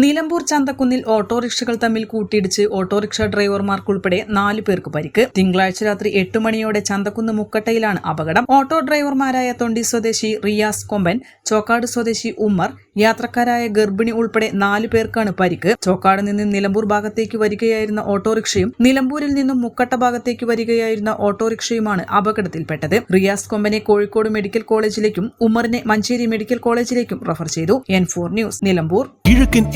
Nilambur ചന്തക്കുന്നിൽ ഓട്ടോറിക്ഷകൾ തമ്മിൽ കൂട്ടിയിടിച്ച് ഓട്ടോറിക്ഷ ഡ്രൈവർമാർക്കുൾപ്പെടെ നാല് പേർക്ക് പരിക്ക്. തിങ്കളാഴ്ച രാത്രി എട്ട് മണിയോടെ ചന്തക്കുന്ന് മുക്കട്ടയിലാണ് അപകടം. ഓട്ടോ ഡ്രൈവർമാരായ തൊണ്ടി സ്വദേശി റിയാസ് കൊമ്പൻ ചോക്കാട് സ്വദേശി ഉമ്മർ യാത്രക്കാരായ ഗർഭിണി ഉൾപ്പെടെ നാല് പേർക്കാണ് പരിക്ക്. ചോക്കാട് നിന്ന് നിലമ്പൂർ ഭാഗത്തേക്ക് വരികയായിരുന്ന ഓട്ടോറിക്ഷയും നിലമ്പൂരിൽ നിന്നും മുക്കട്ട ഭാഗത്തേക്ക് വരികയായിരുന്ന ഓട്ടോറിക്ഷയുമാണ് അപകടത്തിൽപ്പെട്ടത്. റിയാസ് കൊമ്പനെ കോഴിക്കോട് മെഡിക്കൽ കോളേജിലേക്കും ഉമ്മറിനെ മഞ്ചേരി മെഡിക്കൽ കോളേജിലേക്കും റഫർ ചെയ്തു. N four news Nilambur.